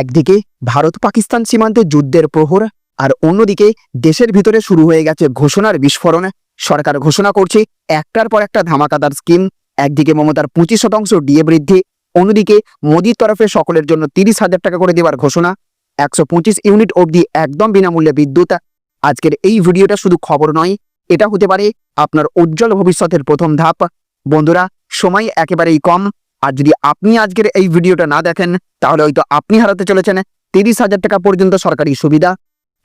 একদিকে ভারত পাকিস্তান সীমান্তে যুদ্ধের প্রহর আর অন্যদিকে দেশের ভিতরে শুরু হয়ে গেছে ঘোষণার বিস্ফোরণ। সরকার ঘোষণা করছে একটার পর একটা ধামাকাদার স্কিম। একদিকে মমতার পঁচিশ শতাংশ ডিএ বৃদ্ধি, অন্যদিকে মোদির তরফে সকলের জন্য তিরিশ হাজার টাকা করে দেওয়ার ঘোষণা। একশো পঁচিশ ইউনিট অবধি একদম বিনামূল্যে বিদ্যুৎ। আজকের এই ভিডিওটা শুধু খবর নয়, এটা হতে পারে আপনার উজ্জ্বল ভবিষ্যতের প্রথম ধাপ। বন্ধুরা, সময় একেবারেই কম। আর যদি আপনি আজকের এই ভিডিওটা না দেখেন, তাহলে হয়তো আপনি হারাতে চলেছেন। তিরিশ হাজার টাকা পর্যন্ত সরকারি সুবিধা।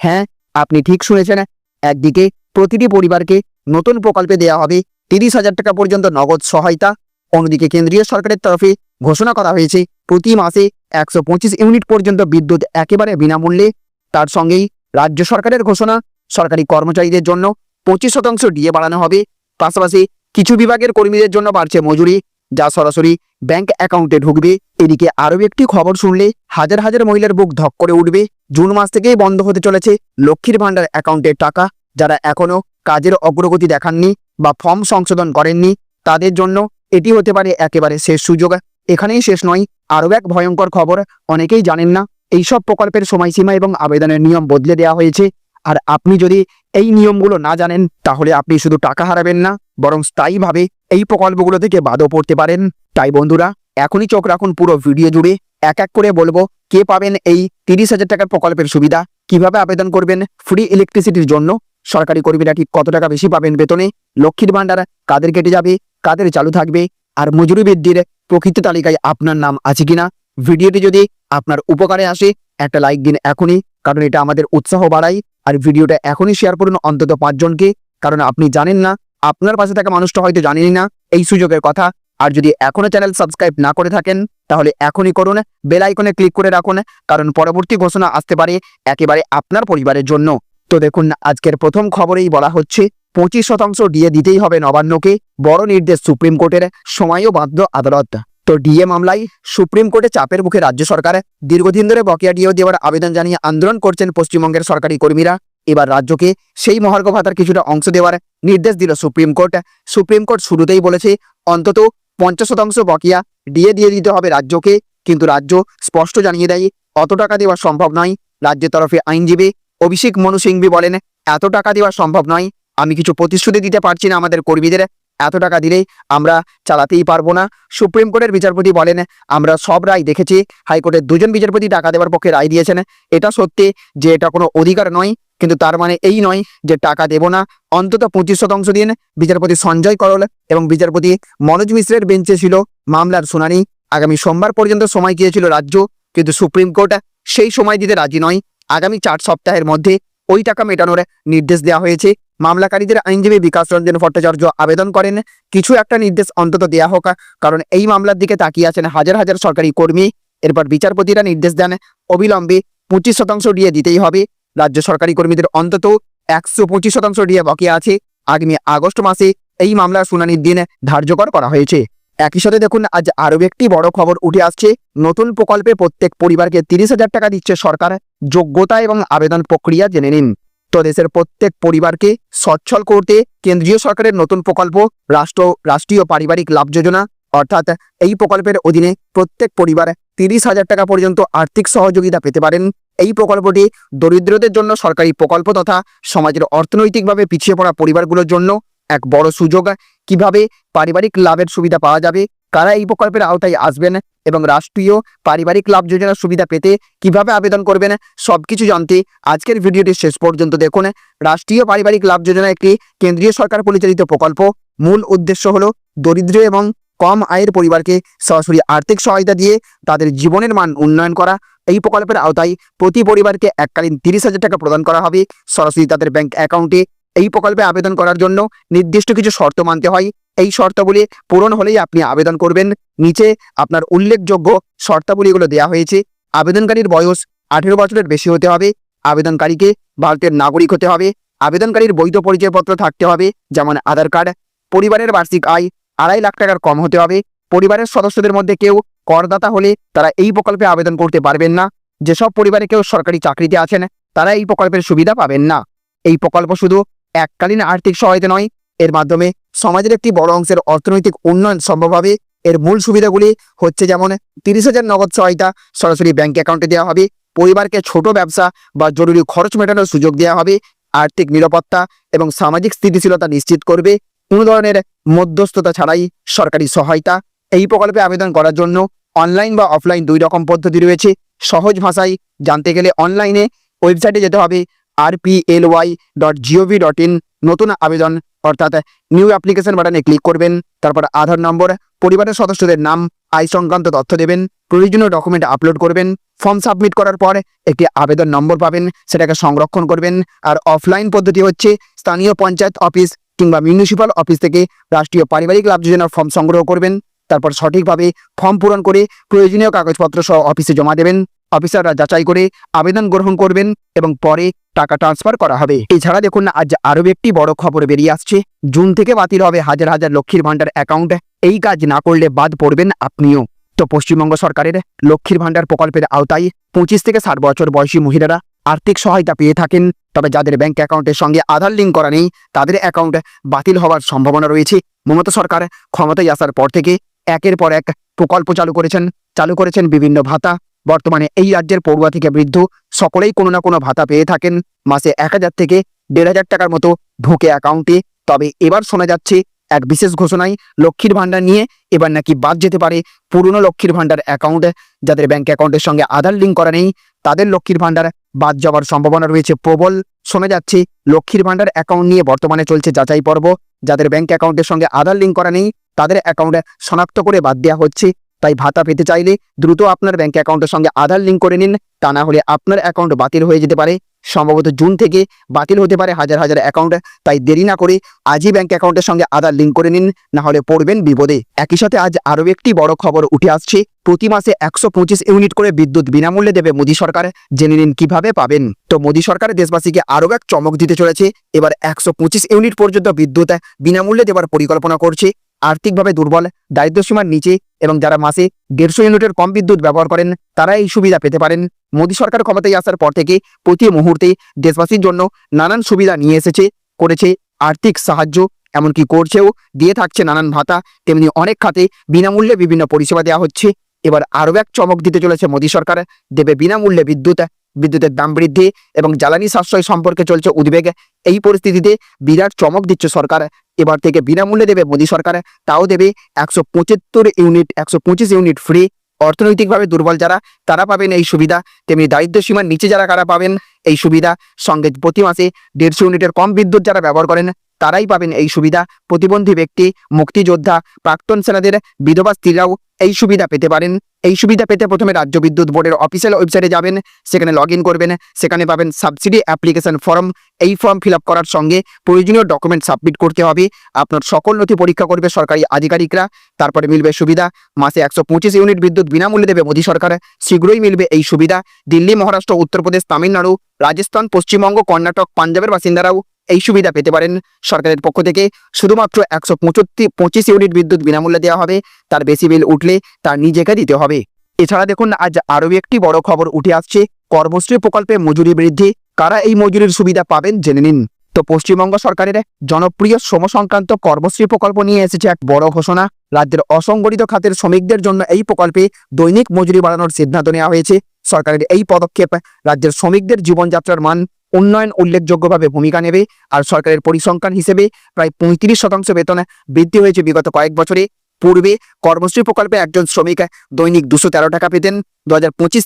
হ্যাঁ আপনি ঠিক শুনেছেন। একদিকে প্রতিটি পরিবারকে নতুন প্রকল্পে দেওয়া হবে তিরিশ হাজার টাকা পর্যন্ত নগদ সহায়তা। অন্যদিকে কেন্দ্রীয় সরকারের তরফে ঘোষণা করা হয়েছে, প্রতি মাসে একশো পঁচিশ ইউনিট পর্যন্ত বিদ্যুৎ একেবারে বিনামূল্যে। তার সঙ্গেই রাজ্য সরকারের ঘোষণা, সরকারি কর্মচারীদের জন্য পঁচিশ শতাংশ ডিএ বাড়ানো হবে। পাশাপাশি কিছু বিভাগের কর্মীদের জন্য বাড়ছে মজুরি। যা সরাসরি ব্যাংক অ্যাকাউন্টে ঢুকবে। এদিকে আরও একটি খবর শুনলে হাজার হাজার মহিলার বুক ধক করে উঠবে। জুন মাস থেকেই বন্ধ হতে চলেছে লক্ষ্মীর ভাণ্ডার অ্যাকাউন্টের টাকা। যারা এখনও কাজের অগ্রগতি দেখাননি বা ফর্ম সংশোধন করেননি, তাদের জন্য এটি হতে পারে একেবারে শেষ সুযোগ। এখানেই শেষ নয়, আরও এক ভয়ঙ্কর খবর, অনেকেই জানেন না, এইসব প্রকল্পের সময়সীমা এবং আবেদনের নিয়ম বদলে দেওয়া হয়েছে। আর আপনি যদি এই নিয়মগুলো না জানেন, তাহলে আপনি শুধু টাকা হারাবেন না, বরং স্থায়ীভাবে এই প্রকল্পগুলো থেকে বাদও পড়তে পারেন। তাই বন্ধুরা, এখনই চোখ রাখুন পুরো ভিডিও জুড়ে। এক এক করে বলব, কে পাবেন এই তিরিশ হাজার টাকার প্রকল্পের সুবিধা? কীভাবে আবেদন করবেন? ফ্রি ইলেকট্রিসিটির জন্য। সরকারি কর্মীরা ঠিক কত টাকা বেশি পাবেন বেতনে? লক্ষ্মীর ভাণ্ডার কাদের কেটে যাবে? কাদের চালু থাকবে? আর মজুরি বৃদ্ধির প্রকৃত তালিকায় আপনার নাম আছে কিনা? ভিডিওটি যদি আপনার উপকারে আসে, একটা লাইক দিন এখনই, কারণ এটা আমাদের উৎসাহ বাড়ায়। আর ভিডিওটা এখনই শেয়ার করুন অন্তত পাঁচজনকে, কারণ আপনি জানেন না আপনার পাশে থাকা মানুষটা হয়তো জানেনই না এই সুযোগের কথা। আর যদি এখনও চ্যানেল সাবস্ক্রাইব না করে থাকেন, তাহলে এখনই করুন। বেল আইকনে ক্লিক করে রাখুন, কারণ পরবর্তী ঘোষণা আসতে পারে একেবারে আপনার পরিবারের জন্য। তো দেখুন, আজকের প্রথম খবরেই বলা হচ্ছে, পঁচিশ শতাংশ ডিএ দিতেই হবে নবান্নকে, বড় নির্দেশ সুপ্রিম কোর্টের, সময়ও বাধ্য আদালত। তো ডিএ মামলায় সুপ্রিম কোর্টে চাপের মুখে রাজ্য সরকার, দীর্ঘদিন ধরে বকেয়া ডিএ দেওয়ার আবেদন জানিয়ে আন্দোলন করছেন পশ্চিমবঙ্গের সরকারি কর্মীরা। এবার রাজ্যকে সেই মহার্ঘ ভাতার কিছুটা অংশ দেওয়ার নির্দেশ দিল সুপ্রিম কোর্ট। সুপ্রিম কোর্ট শুরুতেই বলেছে, অন্তত পঞ্চাশ শতাংশ বকেয়া ডিএ দিয়ে দিতে হবে রাজ্যকে, কিন্তু রাজ্য স্পষ্ট জানিয়ে দেয়, অত টাকা দেওয়া সম্ভব নয়। রাজ্যের তরফে আইনজীবী অভিষেক মনু সিংভি বলেন, এত টাকা দেওয়া সম্ভব নয়। আমি কিছু প্রতিশ্রুতি দিতে পারছি না আমাদের কর্মীদের। এত টাকা দিলেই আমরা চালাতেই পারব না। সুপ্রিম কোর্টের বিচারপতি বলেন, আমরা সব রায় দেখেছি। হাইকোর্টের দুজন বিচারপতি টাকা দেওয়ার পক্ষে রায় দিয়েছেন। এটা সত্যি যে এটা কোনো অধিকার নয়। কিন্তু তার মানে এই নয় যে টাকা দেব না। অন্তত পঁচিশ শতাংশ দিন বিচারপতি সঞ্জয় করল এবং বিচারপতি মনোজ মিশ্রের বেঞ্চে ছিল মামলার শুনানি। আগামী সোমবার পর্যন্ত সময় গিয়েছিল রাজ্য, কিন্তু সুপ্রিম কোর্ট সেই সময় দিতে রাজি নয়। আগামী চার সপ্তাহের মধ্যে ওই টাকা মেটানোর নির্দেশ দেওয়া হয়েছে। মামলাকারীদের আইনজীবী বিকাশ রঞ্জন ভট্টাচার্য আবেদন করেন, কিছু একটা নির্দেশ অন্তত দেয়া হোক, কারণ এই মামলার দিকে তাকিয়ে আছেন হাজার হাজার সরকারি কর্মী। এরপর বিচারপতিরা নির্দেশ দেন, অবিলম্বে পঁচিশ শতাংশ দিয়ে দিতেই হবে। রাজ্য সরকারি কর্মীদের অন্তত একশো পঁচিশ শতাংশ ডিএ বকেয়া আছে। আগামী আগস্ট মাসে এই মামলার শুনানির দিন ধার্যকর করা হয়েছে। একই সাথে দেখুন, আজ আরও একটি বড় খবর উঠে আসছে। নতুন প্রকল্পে প্রত্যেক পরিবারকে তিরিশ হাজার টাকা দিচ্ছে সরকার। যোগ্যতা এবং আবেদন প্রক্রিয়া জেনে নিন। তো দেশের প্রত্যেক পরিবারকে সচ্ছল করতে কেন্দ্রীয় সরকারের নতুন প্রকল্প রাষ্ট্র রাষ্ট্রীয় পারিবারিক লাভ যোজনা, অর্থাৎ এই প্রকল্পের অধীনে প্রত্যেক পরিবার তিরিশ হাজার টাকা পর্যন্ত আর্থিক সহযোগিতা পেতে পারেন। এই প্রকল্পটি দরিদ্রদের জন্য সরকারি প্রকল্প তথা সমাজের অর্থনৈতিকভাবে পিছিয়ে পড়া পরিবারগুলোর জন্য এক বড় সুযোগ। কীভাবে পারিবারিক লাভের সুবিধা পাওয়া যাবে? কারা এই প্রকল্পের আওতায় আসবেন? এবং রাষ্ট্রীয় পারিবারিক লাভ যোজনার সুবিধা পেতে কীভাবে আবেদন করবেন? সবকিছু জানতে আজকের ভিডিওটি শেষ পর্যন্ত দেখুন। রাষ্ট্রীয় পারিবারিক লাভ যোজনা একটি কেন্দ্রীয় সরকার পরিচালিত প্রকল্প। মূল উদ্দেশ্য হল দরিদ্র এবং কম আয়ের পরিবারকে সরাসরি আর্থিক সহায়তা দিয়ে তাদের জীবনের মান উন্নয়ন করা। এই প্রকল্পের আওতায় প্রতি পরিবারকে এককালীন তিরিশ হাজার টাকা প্রদান করা হবে। সরাসরি তাদের ব্যাংক অ্যাকাউন্টে এই প্রকল্পে আবেদন করার জন্য নির্দিষ্ট কিছু শর্ত মানতে হয়। এই শর্তাবলী পূরণ হলেই আপনি আবেদন করবেন। নিচে আপনার উল্লেখযোগ্য শর্তাবলীগুলো দেওয়া হয়েছে। আবেদনকারীর বয়স আঠেরো বছরের বেশি হতে হবে। আবেদনকারীকে ভারতের নাগরিক হতে হবে। আবেদনকারীর বৈধ পরিচয়পত্র থাকতে হবে, যেমন আধার কার্ড, পরিবারের বার্ষিক আয় আড়াই লাখ টাকার কম হতে হবে। পরিবারের সদস্যদের মধ্যে কেউ করদাতা হলে তারা এই প্রকল্পে আবেদন করতে পারবেন না। যেসব পরিবারে কেউ সরকারি চাকরিতে আছেন, তারা এই প্রকল্পের সুবিধা পাবেন না। এই প্রকল্প শুধু এককালীন আর্থিক সহায়তা নয়, এর মাধ্যমে সমাজের একটি বড় অংশের অর্থনৈতিক উন্নয়ন সম্ভব হবে। এর মূল সুবিধাগুলি হচ্ছে যেমন, তিরিশ হাজার নগদ সহায়তা সরাসরি ব্যাংক অ্যাকাউন্টে দেওয়া হবে। পরিবারকে ছোট ব্যবসা বা জরুরি খরচ মেটানোর সুযোগ দেওয়া হবে। আর্থিক নিরাপত্তা এবং সামাজিক স্থিতিশীলতা নিশ্চিত করবে। কোনো ধরনের মধ্যস্থতা ছাড়াই সরকারি সহায়তা। এই প্রকল্পে আবেদন করার জন্য অনলাইন বা অফলাইন দুই রকম পদ্ধতি রয়েছে। সহজ ভাষায় জানতে গেলে অনলাইনে ওয়েবসাইটে যেতে হবে RPLY dot GOV dot in নতুন আবেদন, অর্থাৎ নিউ অ্যাপ্লিকেশন বাটনে ক্লিক করবেন। তারপর আধার নম্বর, পরিবারের সদস্যদের নাম, আয় সংক্রান্ত তথ্য দেবেন। প্রয়োজনীয় ডকুমেন্ট আপলোড করবেন। ফর্ম সাবমিট করার পর একটি আবেদন নম্বর পাবেন। সেটাকে সংরক্ষণ করবেন। আর অফলাইন পদ্ধতি হচ্ছে স্থানীয় পঞ্চায়েত অফিস কিংবা মিউনিসিপ্যাল অফিস থেকে রাষ্ট্রীয় পারিবারিক লাভ যোজনার ফর্ম সংগ্রহ করবেন। তারপর সঠিকভাবে ফর্ম পূরণ করে প্রয়োজনীয় কাগজপত্র সহ অফিসে জমা দেবেন। অফিসাররা যাচাই করে আবেদন গ্রহণ করবেন এবং পরে টাকা ট্রান্সফার করা হবে। এছাড়া দেখুন না, আজ আরও একটি বড় খবর বেরিয়ে আসছে। জুন থেকে বাতিল হবে হাজার হাজার লক্ষ্মীর ভান্ডার অ্যাকাউন্ট এই কাজ না করলে বাদ পড়বেন আপনিও। তো পশ্চিমবঙ্গ সরকারের লক্ষ্মীর ভান্ডার প্রকল্পের আওতায় পঁচিশ থেকে ষাট বছর বয়সী মহিলারা আর্থিক সহায়তা পেয়ে থাকেন। তবে যাদের ব্যাংক অ্যাকাউন্টের সঙ্গে আধার লিঙ্ক করা নেই, তাদের অ্যাকাউন্ট বাতিল হওয়ার সম্ভাবনা রয়েছে। মমতা সরকার ক্ষমতায় আসার পর থেকে একের পর এক প্রকল্প চালু করেছেন চালু করেছেন বিভিন্ন ভাতা। বর্তমানে এই রাজ্যের পড়ুয়া থেকে বৃদ্ধ সকলেই কোনো না কোনো ভাতা পেয়ে থাকেন। মাসে এক হাজার থেকে দেড় হাজার টাকার মতো ঢোকে অ্যাকাউন্টে তবে এবার শোনা যাচ্ছে এক বিশেষ ঘোষণায় লক্ষ্মীর ভাণ্ডার নিয়ে এবার নাকি বাদ যেতে পারে পুরনো লক্ষ্মীর ভান্ডার অ্যাকাউন্ট যাদের ব্যাংক অ্যাকাউন্টের সঙ্গে আধার লিঙ্ক করা নেই, তাদের লক্ষ্মীর ভান্ডার বাদ যাওয়ার সম্ভাবনা রয়েছে। প্রবল শোনা যাচ্ছে, লক্ষ্মীর ভাণ্ডার অ্যাকাউন্ট নিয়ে বর্তমানে চলছে যাচাই পর্ব। যাদের ব্যাংক অ্যাকাউন্টের সঙ্গে আধার লিঙ্ক করা নেই, তাদের অ্যাকাউন্টে শনাক্ত করে বাদ দেওয়া হচ্ছে। তাই ভাতা পেতে চাইলে দ্রুত আপনার ব্যাংক অ্যাকাউন্টের সঙ্গে আধার লিঙ্ক করে নিন। তা না হলে আপনার অ্যাকাউন্ট বাতিল হয়ে যেতে পারে। সম্ভবত জুন থেকে বাতিল হতে পারে হাজার হাজার অ্যাকাউন্ট তাই দেরি না করে আজই ব্যাংক অ্যাকাউন্টের সঙ্গে আধার লিঙ্ক করে নিন, না হলে পড়বেন বিপদে। একই সাথে আজ আরও একটি বড় খবর উঠে আসছে। প্রতি মাসে একশো পঁচিশ ইউনিট করে বিদ্যুৎ বিনামূল্যে দেবে মোদী সরকার। জেনে নিন কীভাবে পাবেন। তো মোদী সরকার দেশবাসীকে আরও এক চমক দিতে চলেছে। এবার একশো পঁচিশ ইউনিট পর্যন্ত বিদ্যুৎ বিনামূল্যে দেওয়ার পরিকল্পনা করছে। আর্থিকভাবে দুর্বল, দারিদ্র্যসীমার নিচে এবং যারা মাসে দেড়শো ইউনিটের কম বিদ্যুৎ ব্যবহার করেন তারা এই সুবিধা পেতে পারেন। মোদী সরকার ক্ষমতায় আসার পর থেকে প্রতি মুহূর্তে দেশবাসীর জন্য নানান সুবিধা নিয়ে এসেছে, করেছে আর্থিক সাহায্য, এমনকি করছেও, দিয়ে থাকছে নানান ভাতা, তেমনি অনেক খাতে বিনামূল্যে বিভিন্ন পরিষেবা দেওয়া হচ্ছে। এবার আরও এক চমক দিতে চলেছে মোদী সরকার। দেবে বিনামূল্যে বিদ্যুৎ, বিদ্যুতের দাম বৃদ্ধি এবং জ্বালানি সাশ্রয় সম্পর্কে চলছে উদ্বেগ। এই পরিস্থিতিতে বিরাট চমক দিচ্ছে সরকার। এবার থেকে বিনামূল্যে দেবে মোদী সরকার। তাও দেবে একশো পঁচাত্তর ইউনিট, একশো পঁচিশ ইউনিট ফ্রি। অর্থনৈতিকভাবে দুর্বল যারা, তারা পাবেন এই সুবিধা। তেমনি দারিদ্র সীমার নিচে যারা কারা পাবেন এই সুবিধা। সঙ্গে প্রতি মাসে দেড়শো ইউনিটের কম বিদ্যুৎ যারা ব্যবহার করেন তারাই পাবেন এই সুবিধা। প্রতিবন্ধী ব্যক্তি, মুক্তিযোদ্ধা, প্রাক্তন সেনাদের, বিধবা স্ত্রীরাও এই সুবিধা পেতে পারেন। এই সুবিধা পেতে প্রথমে রাজ্য বিদ্যুৎ বোর্ডের অফিসিয়াল ওয়েবসাইটে যাবেন, সেখানে লগ করবেন, সেখানে পাবেন সাবসিডি অ্যাপ্লিকেশন ফর্ম। এই ফর্ম ফিল করার সঙ্গে প্রয়োজনীয় ডকুমেন্ট সাবমিট করতে হবে। আপনার সকল নথি পরীক্ষা করবে সরকারি আধিকারিকরা। তারপরে মিলবে সুবিধা। মাসে একশো পঁচিশ ইউনিট বিদ্যুৎ বিনামূল্যে দেবে মোদী সরকার। শীঘ্রই মিলবে এই সুবিধা। দিল্লি, মহারাষ্ট্র, উত্তরপ্রদেশ, তামিলনাড়ু, রাজস্থান, পশ্চিমবঙ্গ, কর্ণাটক, পাঞ্জাবের বাসিন্দারাও এই সুবিধা পেতে পারেন সরকারের পক্ষ থেকে। শুধুমাত্র একশো পঁচাত্তর, পঁচিশ ইউনিট বিদ্যুৎ বিনামূল্যে দেওয়া হবে, তার বেশি বিল উঠলে তার নিজেকে দিতে হবে। এছাড়া দেখুন, আজ আরও একটি বড় খবর উঠে আসছে, কর্মশ্রী প্রকল্পে মজুরি বৃদ্ধি, কারা এই মজুরির সুবিধা পাবেন জেনে নিন। তো পশ্চিমবঙ্গ সরকারের জনপ্রিয় শ্রম সংক্রান্ত কর্মশ্রী প্রকল্প নিয়ে এসেছে এক বড় ঘোষণা। রাজ্যের অসংগঠিত খাতের শ্রমিকদের জন্য এই প্রকল্পে দৈনিক মজুরি বাড়ানোর সিদ্ধান্ত নেওয়া হয়েছে। সরকারের এই পদক্ষেপ রাজ্যের শ্রমিকদের জীবনযাত্রার মান উন্নয়ন উল্লেখযোগ্যভাবে ভূমিকা নেবে আর সরকারের পরিসংখ্যান হিসেবে প্রায় পঁয়ত্রিশ শতাংশ বেতন বৃদ্ধি হয়েছে বিগত কয়েক বছরে। পূর্বে কর্মশ্রী প্রকল্পে একজন শ্রমিক দৈনিক দুশো তেরো টাকা পেতেন। দু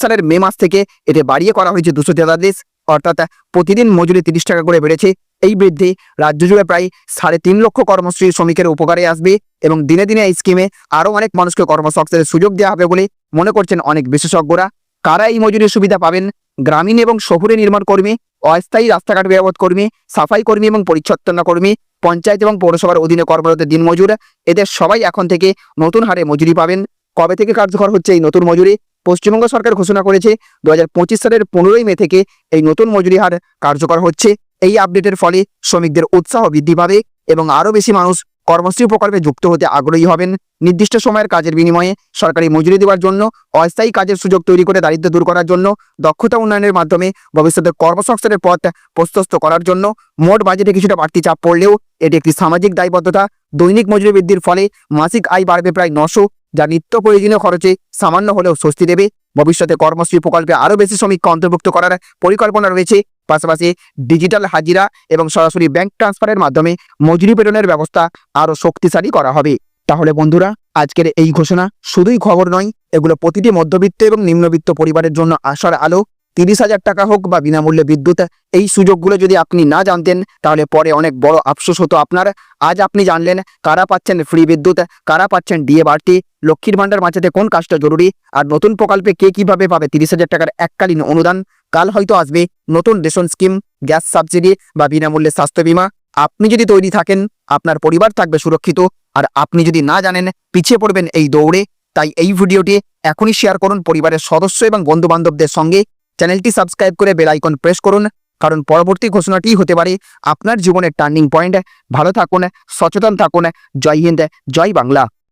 সালের মে মাস থেকে এতে বাড়িয়ে করা হয়েছে দুশো তেতাল্লিশ। অর্থাৎ প্রতিদিন মজুরি তিরিশ টাকা করে বেড়েছে। এই বৃদ্ধি রাজ্য জুড়ে প্রায় সাড়ে তিন লক্ষ কর্মশ্রী শ্রমিকের উপকারে আসবে এবং দিনে দিনে এই স্কিমে আরও অনেক মানুষকে কর্মসংস্থানের সুযোগ দেওয়া হবে বলে মনে করছেন অনেক বিশেষজ্ঞরা। কারা এই মজুরির সুবিধা পাবেন? গ্রামীণ এবং শহুরে নির্মাণ কর্মী অস্থায়ী রাস্তাঘাট মেরামত কর্মী, সাফাই কর্মী এবং পরিচ্ছন্নতা কর্মী, পঞ্চায়েত এবং পৌরসভার অধীনে কর্মরত দিনমজুর। এদের সবাই এখন থেকে নতুন হারে মজুরি পাবেন। কবে থেকে কার্যকর হচ্ছে এই নতুন মজুরি? পশ্চিমবঙ্গ সরকার ঘোষণা করেছে দু হাজার পঁচিশ সালের পনেরোই মে থেকে এই নতুন মজুরি হার কার্যকর হচ্ছে। এই আপডেটের ফলে শ্রমিকদের উৎসাহ বৃদ্ধি পাবে এবং আরও বেশি মানুষ কর্মশ্রী প্রকল্পে যুক্ত হতে আগ্রহী হবেন। নির্দিষ্ট সময়ের কাজের বিনিময়ে সরকারি মজুরি দেওয়ার জন্য, অস্থায়ী কাজের সুযোগ তৈরি করে দারিদ্র দূর করার জন্য, দক্ষতা উন্নয়নের মাধ্যমে ভবিষ্যতে কর্মসংস্থানের পথ প্রস্তস্ত করার জন্য মোট বাজেটে কিছুটা বাড়তি চাপ পড়লেও এটি একটি সামাজিক দায়বদ্ধতা। দৈনিক মজুরি বৃদ্ধির ফলে মাসিক আয় বাড়বে প্রায় নশো, যা নিত্য প্রয়োজনীয় খরচে সামান্য হলেও স্বস্তি দেবে। ভবিষ্যতে কর্মশ্রী প্রকল্পে আরও বেশি শ্রমিককে অন্তর্ভুক্ত করার পরিকল্পনা রয়েছে। পাশাপাশি ডিজিটাল হাজিরা এবং সরাসরি ব্যাংক ট্রান্সফারের মাধ্যমে মজুরি প্রেরণের ব্যবস্থা আরও শক্তিশালী করা হবে। তাহলে বন্ধুরা, আজকের এই ঘোষণা শুধুই খবর নয়, এগুলো প্রতিটি মধ্যবিত্ত এবং নিম্নবিত্ত পরিবারের জন্য আসার আলো। তিরিশ হাজার টাকা হোক বা বিনামূল্যে বিদ্যুৎ, এই সুযোগগুলো যদি আপনি না জানতেন, তাহলে পরে অনেক বড় আফসোস হতো আপনার। আজ আপনি জানলেন কারা পাচ্ছেন ফ্রি বিদ্যুৎ, কারা পাচ্ছেন ডিএ বাড়তি, লক্ষ্মীর ভাণ্ডার বাঁচাতে কোন কাজটা জরুরি, আর নতুন প্রকল্পে কে কীভাবে পাবে তিরিশ হাজার টাকার এককালীন অনুদান। কাল হয়তো আসবে নতুন রেশন স্কিম, গ্যাস সাবসিডি বা বিনামূল্যে স্বাস্থ্য বীমা। আপনি যদি তৈরি থাকেন, আপনার পরিবার থাকবে সুরক্ষিত। আর আপনি যদি না জানেন, পিছিয়ে পড়বেন এই দৌড়ে। তাই এই ভিডিওটি এখনই শেয়ার করুন পরিবারের সদস্য এবং বন্ধু বান্ধবদের সঙ্গে। চ্যানেলটি সাবস্ক্রাইব করে বেল আইকন প্রেস করুন। কারণ পরবর্তী ঘোষণাটি হতে পারে আপনার জীবনের টার্নিং পয়েন্ট ভালো থাকুন, সচেতন থাকুন। জয় হিন্দ, জয় বাংলা।